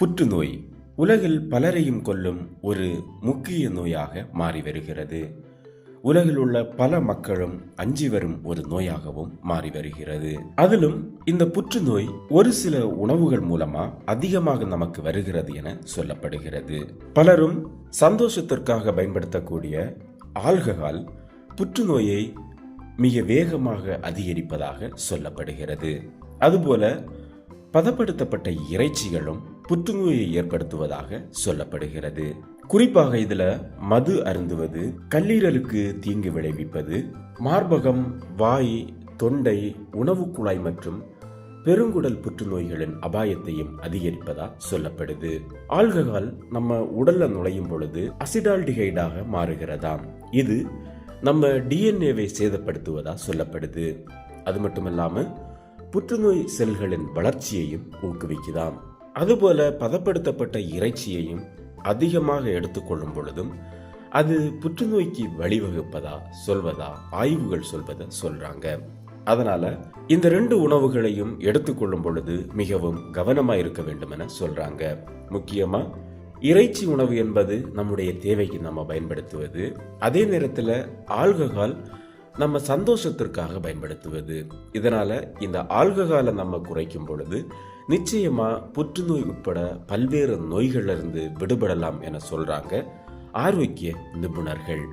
புற்றுநோய். உலகில் பலரையும் கொல்லும் ஒரு முக்கிய நோயாக மாறி வருகிறது. உலகில் உள்ள பல மக்களும் அஞ்சி வரும் ஒரு நோயாகவும் மாறி வருகிறது. அதிலும் இந்த புற்றுநோய் ஒரு சில உணவுகள் மூலமா அதிகமாக நமக்கு வருகிறது என சொல்லப்படுகிறது. பலரும் சந்தோஷத்திற்காக பயன்படுத்தக்கூடிய ஆல்கஹால் புற்றுநோயை மிக வேகமாக அதிகரிப்பதாக சொல்லப்படுகிறது. அதுபோல பதப்படுத்தப்பட்ட இறைச்சிகளும் புற்றுநோயை ஏற்படுத்துவதாக சொல்லப்படுகிறது. குறிப்பாக இதுல மது அருந்துவது கல்லீரலுக்கு தீங்கு விளைவிப்பது மார்பகம் வாய் தொண்டை உணவு குழாய் மற்றும் பெருங்குடல் புற்றுநோய்களின் அபாயத்தையும் அதிகரிப்பதா சொல்லப்படுது. ஆல்கஹால் நம்ம உடல்ல நுழையும் பொழுது அசிடால்டிகைடாக மாறுகிறதாம். இது நம்ம டிஎன்ஏவை சேதப்படுத்துவதா சொல்லப்படுது. அது மட்டுமல்லாம புற்றுநோய் செல்களின் வளர்ச்சியையும் ஊக்குவிக்குதாம். அதுபோல பதப்படுத்தப்பட்ட இறைச்சியையும் அதிகமாக எடுத்துக்கொள்ளும் பொழுதும் அது புற்றுநோய்க்கு வழிவகுப்பதா சொல்வதா ஆய்வுகள் சொல்வதை சொல்றாங்க. அதனால இந்த ரெண்டு உணவுகளையும் எடுத்துக்கொள்ளும் பொழுது மிகவும் கவனமா இருக்க வேண்டும் என சொல்றாங்க. முக்கியமா இறைச்சி உணவு என்பது நம்முடைய தேவைக்கு நம்ம பயன்படுத்துவது. அதே நேரத்தில் ஆல்கஹால் நம்ம சந்தோஷத்திற்காக பயன்படுத்துவது. இதனால இந்த ஆல்கஹாலை நம்ம குறைக்கும் பொழுது நிச்சயமா புற்றுநோய் உட்பட பல்வேறு நோய்களிலிருந்து விடுபடலாம் என சொல்றாங்க ஆரோக்கிய நிபுணர்கள்.